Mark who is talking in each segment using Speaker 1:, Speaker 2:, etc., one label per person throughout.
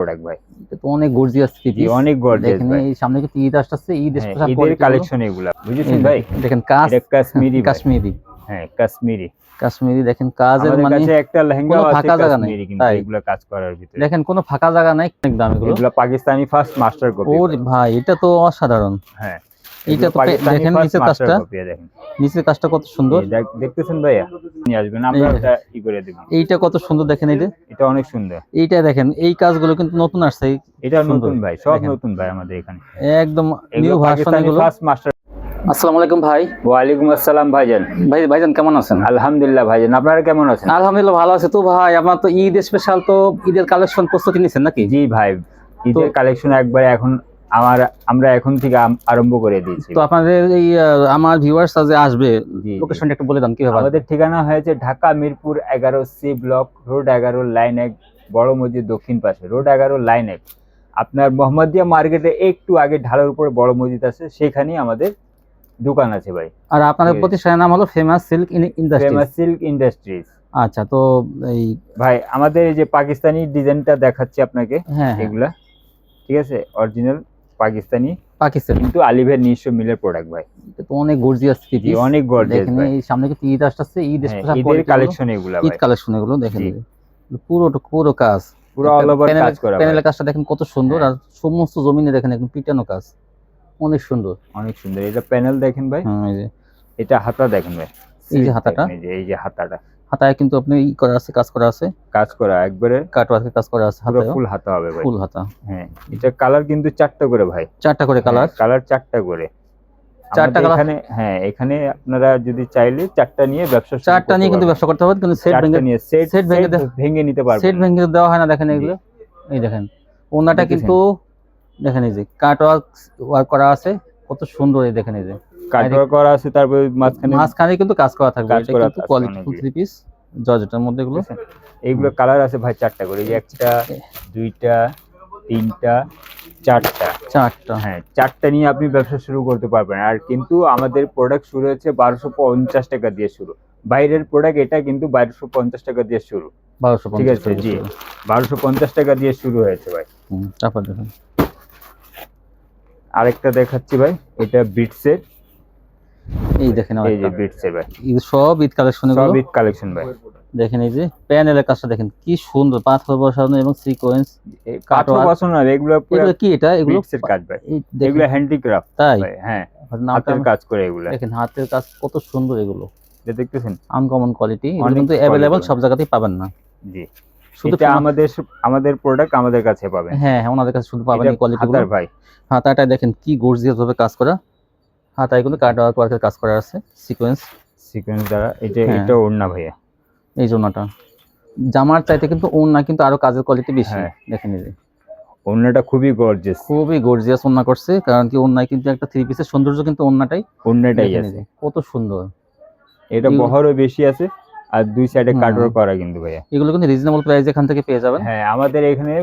Speaker 1: Product ভাই।
Speaker 2: এটা তো অনেক গর্জিয়াস থ্রি
Speaker 1: অনেক গর্জিয়াস
Speaker 2: দেখেন
Speaker 1: ভাই।
Speaker 2: এই সামনে কিন্তু ঈদ আসতেছে? ঈদ
Speaker 1: হ্যাঁ,
Speaker 2: স্পেশাল
Speaker 1: ঈদের কালেকশন এগুলা। বুঝেছেন ভাই?
Speaker 2: দেখেন কাজ
Speaker 1: কাশ্মীরি।
Speaker 2: কাশ্মীরি।
Speaker 1: হ্যাঁ কাশ্মীরি।
Speaker 2: কাশ্মীরি দেখেন কাজের মানে
Speaker 1: কাছে একটা লেহেঙ্গা
Speaker 2: কোনো
Speaker 1: আছে
Speaker 2: ফাঁকা জায়গা নেই,
Speaker 1: কাশ্মীরি কিন্তু
Speaker 2: তাই।
Speaker 1: এগুলা কাজ করার ভিতরে।
Speaker 2: দেখেন কোনো ফাঁকা জায়গা নাই অনেক দাম এগুলো।
Speaker 1: এগুলা পাকিস্তানি ফার্স্ট মাস্টার কপি
Speaker 2: ওর ভাই এটা তো অসাধারণ।
Speaker 1: হ্যাঁ।
Speaker 2: এইটা তো দেখেন নিচের কাজটা। নিচের কাজটা কত সুন্দর।
Speaker 1: দেখতেছেন ভাইয়া? নিয়ে আসবেন আমরা ই করে দেব।
Speaker 2: এইটা কত সুন্দর দেখেন এই
Speaker 1: এটা অনেক সুন্দর।
Speaker 2: এইটা দেখেন এই কাজগুলো কিন্তু নতুন আসছে
Speaker 1: এটা নতুন ভাই সব নতুন ভাই আমাদের এখানে।
Speaker 2: একদম নিউ ভার্সন এগুলো।
Speaker 1: ফার্স্ট মাস্টার
Speaker 2: আসসালামু আলাইকুম ভাই।
Speaker 1: ওয়ালাইকুম আসসালাম ভাইজান।
Speaker 2: ভাই ভাইজান কেমন আছেন?
Speaker 1: আলহামদুলিল্লাহ ভাইজান আপনারা কেমন আছেন?
Speaker 2: আলহামদুলিল্লাহ ভালো আছে। তো ভাই আপনার তো ঈদ স্পেশাল তো ঈদের কালেকশন প্রস্তুতি নিছেন নাকি?
Speaker 1: জি ভাই ঈদের কালেকশন একবার এখন আমার আমরা এখন থেকে আরম্ভ করে দিয়েছি।
Speaker 2: তো আপনাদের এই আমার ভিউয়ার্স আজ আসবে। লোকেশনটা একটু বলে দেন কীভাবে?
Speaker 1: আমাদের ঠিকানা হয়েছে ঢাকা মিরপুর এগারো সি ব্লক রোড এগারো লাইন এক বড় মসজিদ দক্ষিণ পাশে রোড এগারো লাইন এক। আপনার মোহাম্মদিয়া মার্কেটে একটু আগে ঢালের উপরে বড় মসজিদ আছে সেখানেই আমাদের দোকান আছে ভাই।
Speaker 2: আর আপনাদের প্রতিষ্ঠানের নাম হলো famous silk industry
Speaker 1: famous silk industries
Speaker 2: আচ্ছা তো এই
Speaker 1: ভাই আমাদের এই যে পাকিস্তানি ডিজাইনটা দেখাচ্ছি আপনাকে
Speaker 2: হ্যাঁ হ্যাঁ।
Speaker 1: এগুলা ঠিক আছে? অরিজিনাল পাকিস্তানি।
Speaker 2: পাকিস্তান।
Speaker 1: কিন্তু আলিভের নিজস্ব মিলের প্রোডাক্ট ভাই।
Speaker 2: এটা তো অনেক গর্জিয়াস থ্রি
Speaker 1: জি অনেক গর্জিয়াস
Speaker 2: দেখেন এই সামনে কিন্তু ঈদ আসতেছে? ঈদ
Speaker 1: হ্যাঁ,
Speaker 2: স্পেশাল
Speaker 1: ঈদের কালেকশন এগুলা
Speaker 2: ঈদ
Speaker 1: ভাই।
Speaker 2: কালেকশন এগুলো দেখেন। পুরো পুরো কাজ।
Speaker 1: পুরো অল ওভার কাজ করা।
Speaker 2: প্যানেলের কাজটা দেখেন কত সুন্দর।
Speaker 1: হ্যাঁ।
Speaker 2: আর সমস্ত জমিনে দেখেন একদম পিটানো কাজ। অনেক সুন্দর।
Speaker 1: অনেক সুন্দর। এটা প্যানেল দেখেন ভাই।
Speaker 2: হুম, এই যে।
Speaker 1: এটা হাতা দেখেন ভাই।
Speaker 2: এই যে হাতাটা?
Speaker 1: এই যে এই যে হাতাটা।
Speaker 2: হাতায় কিন্তু আপনি ই করা আছে কাজ করা আছে।
Speaker 1: কাজ করা একবারে
Speaker 2: কাটওয়ার্কের কাজ করা আছে হাতায়
Speaker 1: ফুল হাতা হবে ভাই।
Speaker 2: ফুল হাতা।
Speaker 1: হ্যাঁ এটা কালার কিন্তু চারটা করে ভাই।
Speaker 2: চারটা করে কালার?
Speaker 1: কালার চারটা করে।
Speaker 2: চারটা কালার?
Speaker 1: এখানে হ্যাঁ এখানে আপনারা যদি চাইলে চারটা নিয়ে ব্যবসা
Speaker 2: চারটা নিয়ে কিন্তু ব্যবসা করতে হবে কিন্তু সেট ভেঙে
Speaker 1: নিয়ে সেট
Speaker 2: সেট ভেঙে
Speaker 1: ভেঙে নিতে পারবেন।
Speaker 2: সেট ভেঙে দেওয়া হয় না দেখেন এগুলো। এই দেখেন ওনাটা কিন্তু দেখেন এই যে কাট ওয়ার্ক ওয়ার্ক করা আছে কত সুন্দর এই দেখেন এই যে।
Speaker 1: কাটওয়ার করা আছে তারপর মাঝখানে
Speaker 2: মাঝখানে কিন্তু কাজ করা থাকবে
Speaker 1: কাজ করা
Speaker 2: কিন্তু কোয়ালিটি
Speaker 1: অনেকগুলো।
Speaker 2: থ্রি পিস জর্জেটের মধ্যে এগুলো।
Speaker 1: এইগুলো কালার আছে ভাই চারটা করে এই যে একটা দুইটা তিনটা চারটা।
Speaker 2: চারটা।
Speaker 1: হ্যাঁ চারটা নিয়ে আপনি ব্যবসা শুরু করতে পারবেন। আর কিন্তু আমাদের প্রোডাক্ট শুরু হচ্ছে বারোশো পঞ্চাশ টাকা দিয়ে শুরু। বাইরের প্রোডাক্ট এটা কিন্তু বারোশো পঞ্চাশ টাকা দিয়ে শুরু।
Speaker 2: বারোশো
Speaker 1: ঠিক আছে, জি। বারোশো পঞ্চাশ টাকা দিয়ে শুরু হয়েছে ভাই।
Speaker 2: তারপর দেখেন।
Speaker 1: আরেকটা দেখাচ্ছি ভাই এটা বিটসের
Speaker 2: এই দেখেন
Speaker 1: এই যে
Speaker 2: আরেকটা।
Speaker 1: বিটসের ভাই।
Speaker 2: সব ঈদ কালেকশন
Speaker 1: সব ঈদ কালেকশন ভাই।
Speaker 2: দেখেন এই যে প্যানেলের কাজটা দেখেন কি সুন্দর পাথর বসানো এবং সিকোয়েন্স
Speaker 1: কাঠও
Speaker 2: কাটওয়ার্ক।
Speaker 1: পছন্দ না এগুলো
Speaker 2: এগুলো কি এটা? এগুলো
Speaker 1: বিটসের কাজ ভাই। এগুলো হ্যান্ডিক্রাফট
Speaker 2: তাই?
Speaker 1: হ্যাঁ। হাতের কাজ করে এগুলো।
Speaker 2: দেখেন হাতের কাজ কত সুন্দর এগুলো।
Speaker 1: এটা দেখতেছেন?
Speaker 2: আনকমন কোয়ালিটি এগুলো কিন্তু
Speaker 1: ভালো।
Speaker 2: সব জায়গাতেই পাবেন না।
Speaker 1: জি।
Speaker 2: শুধু
Speaker 1: আমাদের আমাদের প্রোডাক্ট আমাদের কাছে পাবেন।
Speaker 2: হ্যাঁ হ্যাঁ ওনাদের কাছে শুধু পাবেন কোয়ালিটি
Speaker 1: ভাই।
Speaker 2: হাতাটা দেখেন কি গর্জিয়াস ভাবে কাজ করা। হাতায় কিন্তু কাট ওয়ার্ক ওয়ার্কের কাজ করা আছে সিকোয়েন্স
Speaker 1: সিকোয়েন্স দ্বারা এটা
Speaker 2: হ্যাঁ।
Speaker 1: এটা ওড়না ভাইয়া।
Speaker 2: এই জন্যটা জামার চাইতে কিন্তু ওড়না কিন্তু আরও কাজের কোয়ালিটি বেশি
Speaker 1: হ্যাঁ।
Speaker 2: দেখেন এই
Speaker 1: ওড়নাটা খুবই গর্জিয়াস
Speaker 2: খুবই গর্জিয়াস ওড়না করছে কারণ কি ওড়নায় কিন্তু একটা থ্রি পিসের সৌন্দর্য কিন্তু ওড়নাটাই
Speaker 1: ওড়নাটাই আছে।
Speaker 2: কত সুন্দর।
Speaker 1: এটা বহরও বেশি আছে আর দুই সাইডে। কাটওয়ার করা কিন্তু ভাইয়া।
Speaker 2: এগুলো কিন্তু রিজনেবল প্রাইস এখান থেকে পেয়ে যাবেন।
Speaker 1: হ্যাঁ আমাদের এখানে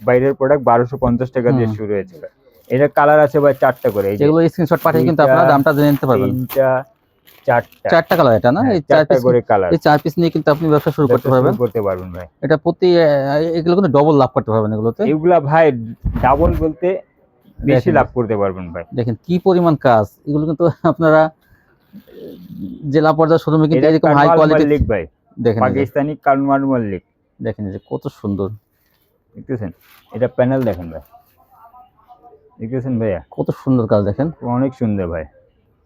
Speaker 1: বাইরের প্রোডাক্ট বারোশো পঞ্চাশ টাকা দিয়ে শুরু হয়েছে ভাই। এটা কালার আছে ভাই চারটা করে
Speaker 2: যেগুলো স্ক্রিনশট পাঠিয়ে কিন্তু আপনারা দামটা জেনে নিতে পারবেন।
Speaker 1: তিনটা চারটা।
Speaker 2: চারটা কালার এটা না? এই চার
Speaker 1: চারটা করে কালার
Speaker 2: এই চার পিস নিয়ে কিন্তু আপনি ব্যবসা শুরু করতে পারবেন।
Speaker 1: করতে পারবেন ভাই।
Speaker 2: এটা প্রতি এগুলো কিন্তু ডবল লাভ করতে পারবেন এগুলোতে।
Speaker 1: এগুলা ভাই ডাবল বলতে বেশি লাভ করতে পারবেন ভাই।
Speaker 2: দেখেন কি পরিমাণ কাজ। এগুলো কিন্তু আপনারা জেলা পর্যায়ে শোরুমে কিন্তু এরকম হাই কোয়ালিটি
Speaker 1: মল্লিক ভাই।
Speaker 2: দেখেন
Speaker 1: পাকিস্তানি কানওয়াল মল্লিক
Speaker 2: দেখেন যে কত সুন্দর।
Speaker 1: দেখতেছেন? এটা প্যানেল দেখেন ভাই। দেখতেছেন ভাইয়া?
Speaker 2: কত সুন্দর কাজ দেখেন।
Speaker 1: অনেক সুন্দর ভাই।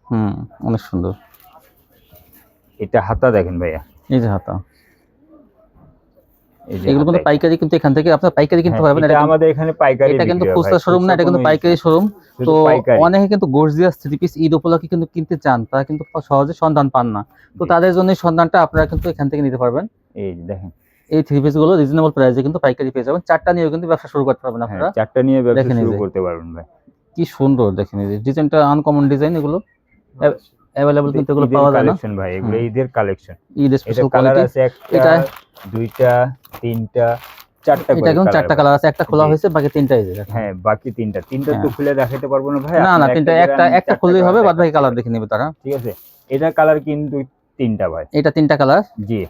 Speaker 2: হুম অনেক সুন্দর।
Speaker 1: এটা হাতা দেখেন ভাইয়া।
Speaker 2: এই যে হাতা। এগুলো কিন্তু পাইকারি কিন্তু এখান থেকে আপনার পাইকারি কিনতে
Speaker 1: হ্যাঁ,
Speaker 2: পারবেন।
Speaker 1: এটা আমাদের এখানে পাইকারি
Speaker 2: এটা কিন্তু খুচরা শোরুম না এটা কিন্তু পাইকারি শোরুম। তো অনেকে কিন্তু গর্জিয়াস থ্রি পিস ঈদ উপলক্ষে কিন্তু কিনতে চান তারা কিন্তু সহজে সন্ধান পান না। তো তাদের জন্য সন্ধানটা আপনারা কিন্তু এখান থেকে নিতে পারবেন।
Speaker 1: এই দেখেন।
Speaker 2: এই থ্রি পিসগুলো রিজনেবল প্রাইসে কিন্তু পাইকারি পেয়ে যাবেন। চারটা নিয়েও কিন্তু ব্যবসা শুরু করতে পারবেন
Speaker 1: হ্যাঁ,
Speaker 2: আপনারা।
Speaker 1: চারটা নিয়ে ব্যবসা শুরু করতে পারবেন ভাই।
Speaker 2: কি সুন্দর দেখেন এই ডিজাইনটা আনকমন ডিজাইন এগুলো। অ্যাভেলেবল কিন্তু এগুলো পাওয়া যায় না।
Speaker 1: কালেকশন ভাই এগুলো ঈদের কালেকশন
Speaker 2: ঈদ স্পেশাল
Speaker 1: কালার আছে
Speaker 2: এটা-
Speaker 1: দুইটা তিনটা চারটা
Speaker 2: এটা কিন্তু চারটা কালার আছে একটা খোলা হয়েছে বাকি তিনটা এই।
Speaker 1: হ্যাঁ বাকি তিনটা। তিনটা তো
Speaker 2: হ্যাঁ।
Speaker 1: খুলে দেখাতে পারব না ভাই।
Speaker 2: না না তিনটা একটা একটা খুললেই হবে বাদ বাকি কালার দেখে নেবে তারা।
Speaker 1: ঠিক আছে। এটা কালার কিন্তু তিনটা ভাই।
Speaker 2: এটা তিনটা কালার
Speaker 1: জি।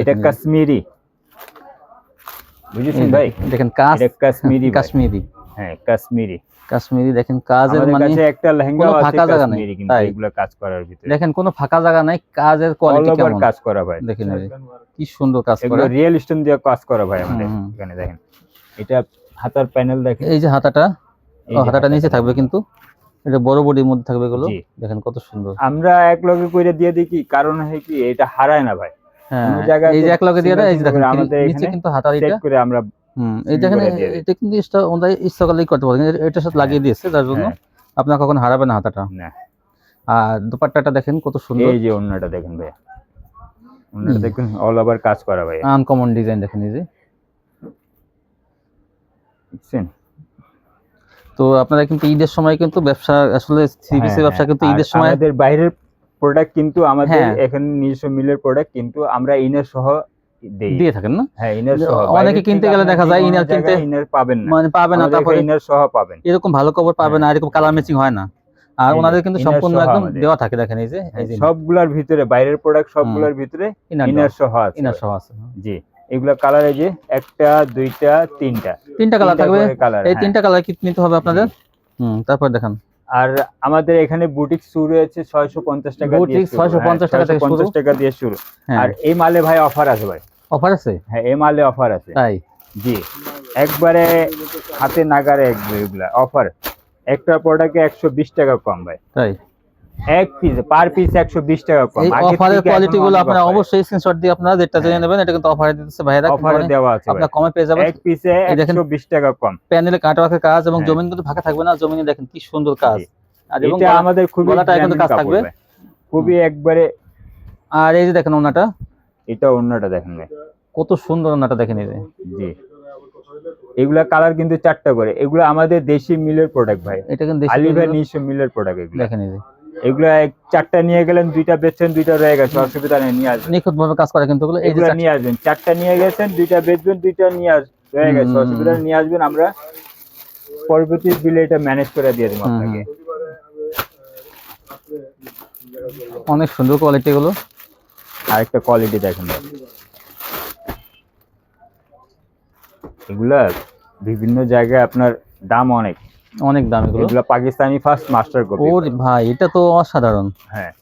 Speaker 1: এটা। কাশ্মীরি। বুঝেছেন ভাই?
Speaker 2: দেখেন কাজ
Speaker 1: কাশ্মীরি
Speaker 2: কাশ্মীরি।
Speaker 1: হ্যাঁ কাশ্মীরি।
Speaker 2: কাশ্মীরি দেখেন কাজের মানে
Speaker 1: কাছে একটা লেহেঙ্গা আছে
Speaker 2: ফাঁকা জায়গা নেই,
Speaker 1: কিন্তু। এগুলো কাজ করার ভিতরে।
Speaker 2: দেখেন কোনো ফাঁকা জায়গা নাই কাজের কোয়ালিটি কেমন?
Speaker 1: কাজ করা ভাই।
Speaker 2: দেখেন কি সুন্দর কাজ করা।
Speaker 1: রিয়েল স্টোন দিয়ে কাজ করা ভাই আমাদের। এখানে দেখেন। এটা হাতার প্যানেল দেখেন।
Speaker 2: এই যে হাতাটা হাতাটা নিচে থাকবে কিন্তু। এটা বড় বডির মধ্যে থাকবে এগুলো। দেখেন কত সুন্দর।
Speaker 1: আমরা এক লগে করে দিয়ে দিই কি কারণ হয় কি এটা হারায় না ভাই।
Speaker 2: এই যে এক লগে দিয়ে এই যে দেখেন নিচে কিন্তু এটা
Speaker 1: করে আমরা
Speaker 2: হুম এই দেখেন
Speaker 1: করে দিয়ে দিই।
Speaker 2: এটা কিন্তু ইচ্ছা ওনারা ইচ্ছা করলেই করতে পারেন এটার সাথে লাগিয়ে দিয়েছে যার জন্য
Speaker 1: হ্যাঁ,
Speaker 2: আপনার কখনো হারাবে না হাতাটা। আর দুপাট্টাটা দেখেন কত সুন্দর।
Speaker 1: এই যে অন্যটা দেখেন অন্যটা। অল ওভার কাজ করা ভাই
Speaker 2: আনকমন ডিজাইন দেখেন এই যে। তো আপনারা কিন্তু ঈদের সময় কিন্তু ব্যবসা আসলে থ্রি পিসের
Speaker 1: হ্যাঁ,
Speaker 2: ব্যবসা কিন্তু ঈদের সময়
Speaker 1: আমাদের বাইরের প্রোডাক্ট কিন্তু আমাদের
Speaker 2: হ্যাঁ।
Speaker 1: এখানে নিজস্ব মিলের প্রোডাক্ট কিন্তু আমরা ইনার সহ
Speaker 2: দিয়ে থাকেন না?
Speaker 1: হ্যাঁ ইনার সহ।
Speaker 2: অনেকে কিনতে গেলে দেখা যায় ইনার কিনতে-
Speaker 1: ইনার পাবেন না।
Speaker 2: মানে পাবে না তারপরে
Speaker 1: ইনার সহ পাবেন।
Speaker 2: এরকম ভালো খবর পাবে না
Speaker 1: হ্যাঁ।
Speaker 2: এরকম কালার ম্যাচিং হয় না। আর ওনাদের কিন্তু সম্পূর্ণ একদম দেওয়া থাকে দেখেন এই যে
Speaker 1: সবগুলার ভিতরে বাইরের প্রোডাক্ট সবগুলার ভিতরে
Speaker 2: ইনার
Speaker 1: ইনার সহ আছে।
Speaker 2: ইনার সহ আছে।
Speaker 1: জি এগুলা কালার এই যে একটা দুইটা তিনটা।
Speaker 2: তিনটা কালার থাকবে। এই তিনটা কালার কি নিতে হবে আপনাদের? হুম তারপর দেখান।
Speaker 1: আর আমাদের এখানে বুটিক শুরু হয়েছে ছয়শো পঞ্চাশ টাকা
Speaker 2: বুটিক
Speaker 1: ছয়শো
Speaker 2: পঞ্চাশ টাকা
Speaker 1: পঞ্চাশ
Speaker 2: থেকে
Speaker 1: পঞ্চাশ টাকা দিয়ে শুরু।
Speaker 2: হ্যাঁ।
Speaker 1: আর এই মালে ভাই অফার আছে ভাই।
Speaker 2: অফার আছে?
Speaker 1: হ্যাঁ এই মালে অফার আছে।
Speaker 2: তাই?
Speaker 1: জি। একবারে হাতে নাগারে এগুলা অফার। একটা প্রোডাক্টে একশো বিশ টাকা কম ভাই।
Speaker 2: তাই?
Speaker 1: এক পিস পার পিস একশো বিশ টাকা কম।
Speaker 2: এই অফারের কোয়ালিটি গুলো আপনারা অবশ্যই স্ক্রিনশট দিয়ে আপনারা যেটা জেনে নেবেন এটা কিন্তু অফারে দিতেছে ভাইরা
Speaker 1: অফারে দেওয়া আছে
Speaker 2: আপনারা কমে পেয়ে যাবেন।
Speaker 1: এক পিসে
Speaker 2: এই দেখেন।
Speaker 1: একশো বিশ টাকা কম।
Speaker 2: প্যানেলে কাটওয়ার্কের কাজ এবং
Speaker 1: হ্যাঁ।
Speaker 2: জমিন কিন্তু ফাঁকা থাকবে না জমিনে দেখেন কি সুন্দর কাজ। আর এবং
Speaker 1: এটা আমাদের খুবই
Speaker 2: কিন্তু কাজ থাকবে।
Speaker 1: খুবই একবারে
Speaker 2: আর এই যে দেখেন ওনাটা
Speaker 1: এটা অন্যটা দেখেন ভাই।
Speaker 2: কত সুন্দর ওনাটা দেখেন এই যে।
Speaker 1: জি। এগুলা কালার কিন্তু চারটা করে। এগুলো আমাদের দেশি মিলের প্রোডাক্ট ভাই।
Speaker 2: এটা কিন্তু এগুলো-
Speaker 1: নিজস্ব মিলের প্রোডাক্ট এগুলো।
Speaker 2: দেখেন এই যে।
Speaker 1: এগুলা এক- চারটা নিয়ে গেলেন দুইটা বেচছেন দুইটা রয়ে গেছে অসুবিধা নেই নিয়ে আসবেন।
Speaker 2: নিখুঁত ভাবে কাজ করে কিন্তু
Speaker 1: এগুলা নিয়ে আসবেন চারটা নিয়ে গেছেন দুইটা বেচবেন দুইটা নিয়ে আস রয়ে গেছে অসুবিধা নিয়ে আসবেন আমরা পরবর্তী বিলে এটা ম্যানেজ করে দিয়ে দেবো আপনাকে।
Speaker 2: অনেক সুন্দর কোয়ালিটি গুলো।
Speaker 1: আরেকটা কোয়ালিটি দেখেন। এগুলা বিভিন্ন জায়গায় আপনার দাম অনেক।
Speaker 2: অনেক দাম এগুলো।
Speaker 1: এগুলা পাকিস্তানি ফার্স্ট মাস্টার কপি
Speaker 2: ওর ভাই এটা তো অসাধারণ।
Speaker 1: হ্যাঁ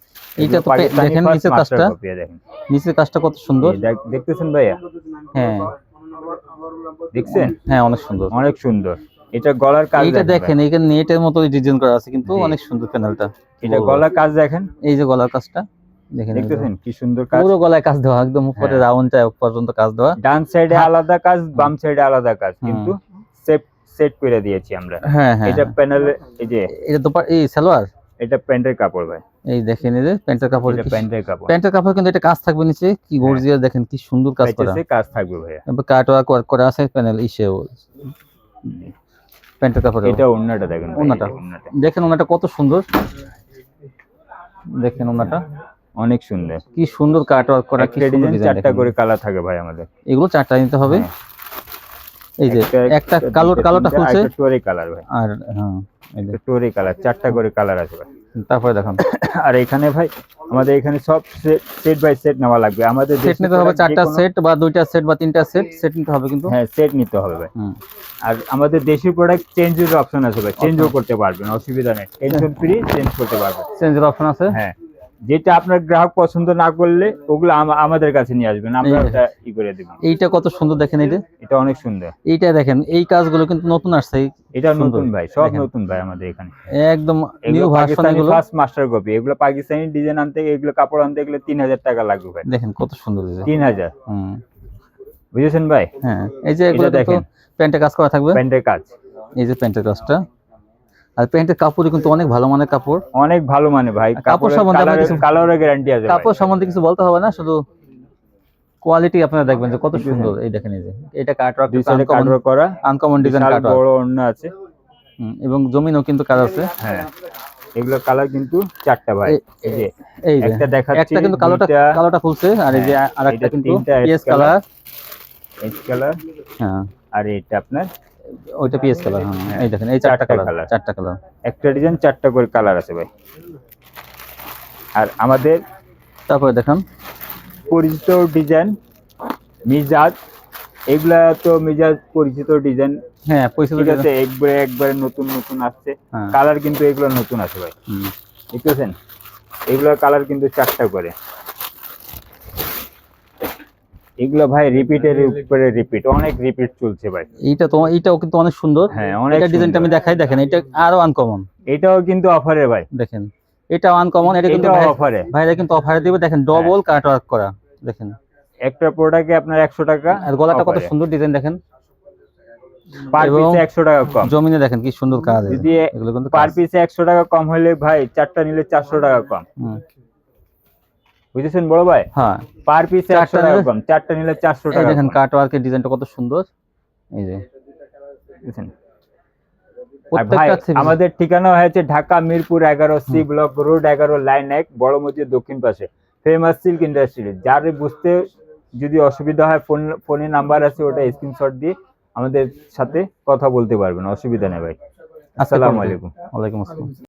Speaker 1: এগুলো
Speaker 2: তো দেখেন নিচের কাজটা।
Speaker 1: দেখেন।
Speaker 2: নিচের কাজটা কত সুন্দর।
Speaker 1: দেখতেছেন ভাইয়া?
Speaker 2: হ্যাঁ।
Speaker 1: দেখছেন?
Speaker 2: হ্যাঁ অনেক সুন্দর।
Speaker 1: অনেক সুন্দর। এটা গলার কাজ
Speaker 2: এইটা
Speaker 1: দেখেন
Speaker 2: এখানে নেটের মতো ডিজাইন করা আছে কিন্তু অনেক সুন্দর প্যানেলটা
Speaker 1: এটা গলার কাজ দেখেন?
Speaker 2: এই যে গলার কাজটা দেখেন
Speaker 1: দেখতেছেন কি সুন্দর কাজ?
Speaker 2: পুরো গলায় কাজ দেওয়া একদম উপরে
Speaker 1: হ্যাঁ।
Speaker 2: রাউন্ড পর্যন্ত কাজ দেওয়া।
Speaker 1: ডান সাইডে
Speaker 2: হ্যাঁ।
Speaker 1: আলাদা কাজ বাম সাইডে আলাদা কাজ কিন্তু সেট করে দিয়েছি আমরা।
Speaker 2: হ্যাঁ হ্যাঁ
Speaker 1: এটা প্যানেল এই যে
Speaker 2: এটা তো এই সালোয়ার?
Speaker 1: এটা প্যান্টের কাপড় ভাই।
Speaker 2: এই দেখেন এই যে প্যান্টের কাপড়
Speaker 1: এটা প্যান্টের কাপড়।
Speaker 2: প্যান্টের কাপড় কিন্তু এটা কাজ থাকবে নিচে কি গর্জিয়াস দেখেন কি সুন্দর কাজ করা।
Speaker 1: পাইতেছে, কাজ থাকবে ভাইয়া।
Speaker 2: এবার কাট ওয়ার্ক ওয়ার্ক করা আছে প্যানেল ইসেও প্যান্টের কাপড়
Speaker 1: এটা অন্যটা দেখেন
Speaker 2: ওড়নাটা। দেখেন ওনাটা কত সুন্দর। দেখেন ওনাটা
Speaker 1: অনেক সুন্দর।
Speaker 2: কি সুন্দর কাট ওয়ার্ক করা কি সুন্দর
Speaker 1: চারটা করে কালার থাকে ভাই আমাদের।
Speaker 2: এগুলো চারটা নিতে হবে।
Speaker 1: হ্যাঁ।
Speaker 2: এই যে একটা কালো কালোটা খুলছে।
Speaker 1: কালার ভাই।
Speaker 2: আর হ্যাঁ এই যে,
Speaker 1: টোরে কালার চারটা করে কালার আছে ভাই।
Speaker 2: তারপরে দেখান।
Speaker 1: আর এখানে ভাই আমাদের এখানে সব সেট বাই সেট নেওয়া লাগবে। আমাদের
Speaker 2: সেট নিতে হবে চারটা সেট বা দুইটা সেট বা তিনটা সেট সেট নিতে হবে কিন্তু।
Speaker 1: হ্যাঁ সেট নিতে হবে ভাই। আর আমাদের দেশি প্রোডাক্ট চেঞ্জের অপশন আছে ভাই। চেঞ্জও করতে পারবেন অসুবিধা নেই। টেনশন ফ্রি চেঞ্জ করতে পারবেন।
Speaker 2: চেঞ্জের অপশন আছে?
Speaker 1: হ্যাঁ। যেটা আপনার গ্রাহক পছন্দ না করলে ওগুলো আমাদের কাছে নিয়ে আসবেন আমরা ওটা ই করে দেব।
Speaker 2: এইটা কত সুন্দর দেখেন যে
Speaker 1: এটা অনেক সুন্দর।
Speaker 2: এইটা দেখেন এই কাজগুলো কিন্তু নতুন আসছে
Speaker 1: এটা নতুন ভাই সব নতুন ভাই আমাদের এখানে।
Speaker 2: একদম নিউ ভার্সন এগুলো।
Speaker 1: ফার্স্ট মাস্টার কপি এগুলো পাকিস্তানি ডিজাইন আনতে এগুলো কাপড় আনতে গেলে তিন হাজার টাকা লাগবে ভাই।
Speaker 2: দেখেন কত সুন্দর।
Speaker 1: তিন হাজার।
Speaker 2: হুম।
Speaker 1: বুঝেছেন ভাই?
Speaker 2: হ্যাঁ এই যে এগুলো
Speaker 1: দেখেন।
Speaker 2: প্যান্টের কাজ করা থাকবে?
Speaker 1: প্যান্টের কাজ।
Speaker 2: এই যে প্যান্টের কাজটা। আর প্যান্টের কাপড় কিন্তু অনেক ভালো মানের কাপড়।
Speaker 1: অনেক ভালো মানে ভাই
Speaker 2: কাপড় সম্বন্ধে কিছু-
Speaker 1: কালারের গ্যারান্টি আছে
Speaker 2: কাপড় সম্বন্ধে কিছু বলতে হবে না শুধু কোয়ালিটি আপনারা দেখবেন যে কত সুন্দর এই দেখেন এই যে এটা কাটওয়ার্ক আনকমন
Speaker 1: কাটওয়ার্ক করা
Speaker 2: আনকমন ডিজাইন কাটওয়ার্ক
Speaker 1: বড় অন্য আছে।
Speaker 2: এবং জমিনও কিন্তু কাজ আছে।
Speaker 1: হ্যাঁ এগুলো কালার কিন্তু চারটা ভাই
Speaker 2: এই-
Speaker 1: যে
Speaker 2: এই যে
Speaker 1: একটা দেখাচ্ছি
Speaker 2: একটা কিন্তু কালোটা কালোটা খুলছে আর এই যে
Speaker 1: হ্যাঁ,
Speaker 2: আরেকটা কিন্তু পিএস কালার
Speaker 1: এজ কালার
Speaker 2: হ্যাঁ।
Speaker 1: আর এটা আপনার
Speaker 2: ওইটা পিএস কালার হ্যাঁ
Speaker 1: হ্যাঁ,
Speaker 2: এই দেখেন এই চারটা কালার চারটা কালার
Speaker 1: একটা ডিজাইন চারটা করে কালার আছে ভাই। আর আমাদের
Speaker 2: তারপরে দেখেন।
Speaker 1: পরিচিত ডিজাইন মিজাজ এগুলা তো মেজাজ পরিচিত ডিজাইন
Speaker 2: হ্যাঁ পয়সা
Speaker 1: ঠিক আছে একবারে একবারে নতুন নতুন আসছে।
Speaker 2: হ্যাঁ।
Speaker 1: কালার কিন্তু এগুলো নতুন আছে ভাই। বুঝতেছেন এগুলোর কালার কিন্তু চারটা করে। এগুলো ভাই রিপিটের উপরে রিপিট অনেক রিপিট চলছে ভাই।
Speaker 2: এইটা তোমার এইটাও কিন্তু অনেক সুন্দর।
Speaker 1: হ্যাঁ অনেক
Speaker 2: এটা ডিজাইনটা আমি দেখাই দেখেন এটা আরও আনকমন
Speaker 1: এটাও কিন্তু অফারে ভাই।
Speaker 2: দেখেন এটাও আনকমন এটা কিন্তু
Speaker 1: এটাও
Speaker 2: ভাই-
Speaker 1: অফারে
Speaker 2: ভাইরা কিন্তু অফারে দিবে। দেখেন ডবল কাট ওয়ার্ক করা দেখেন।
Speaker 1: একটা প্রোডাক্টে আপনার একশো টাকা
Speaker 2: আর গলাটা কত সুন্দর ডিজাইন দেখেন।
Speaker 1: পার পিসে একশো টাকা কম।
Speaker 2: জমিনে দেখেন কি সুন্দর কাজ। এগুলো কিন্তু
Speaker 1: পার। পিসে একশো টাকা কম হলে ভাই চারটা নিলে চারশো টাকা কম।
Speaker 2: হুম।
Speaker 1: বুঝেছেন বড় ভাই?
Speaker 2: হ্যাঁ।
Speaker 1: পার পিসে
Speaker 2: চারটা
Speaker 1: একশো টাকা কম চারটা নিলে চারশো
Speaker 2: এই
Speaker 1: টাকা
Speaker 2: দেখেন ডিজাইনটা কত সুন্দর। এই যে। থেকে-
Speaker 1: আমাদের ঠিকানা হয়েছে ঢাকা মিরপুর এগারো সি ব্লক রোড এগারো লাইন এক বড় মসজিদ দক্ষিণ পাশে। ফেমাস সিল্ক ইন্ডাস্ট্রি যার বুঝতে যদি অসুবিধা হয় ফোন ফোনে নাম্বার আছে ওটা স্ক্রিনশট দিয়ে আমাদের সাথে কথা বলতে পারবেন। অসুবিধা নেই ভাই। আসসালামু আলাইকুম।
Speaker 2: ওয়ালাইকুম আসসালাম।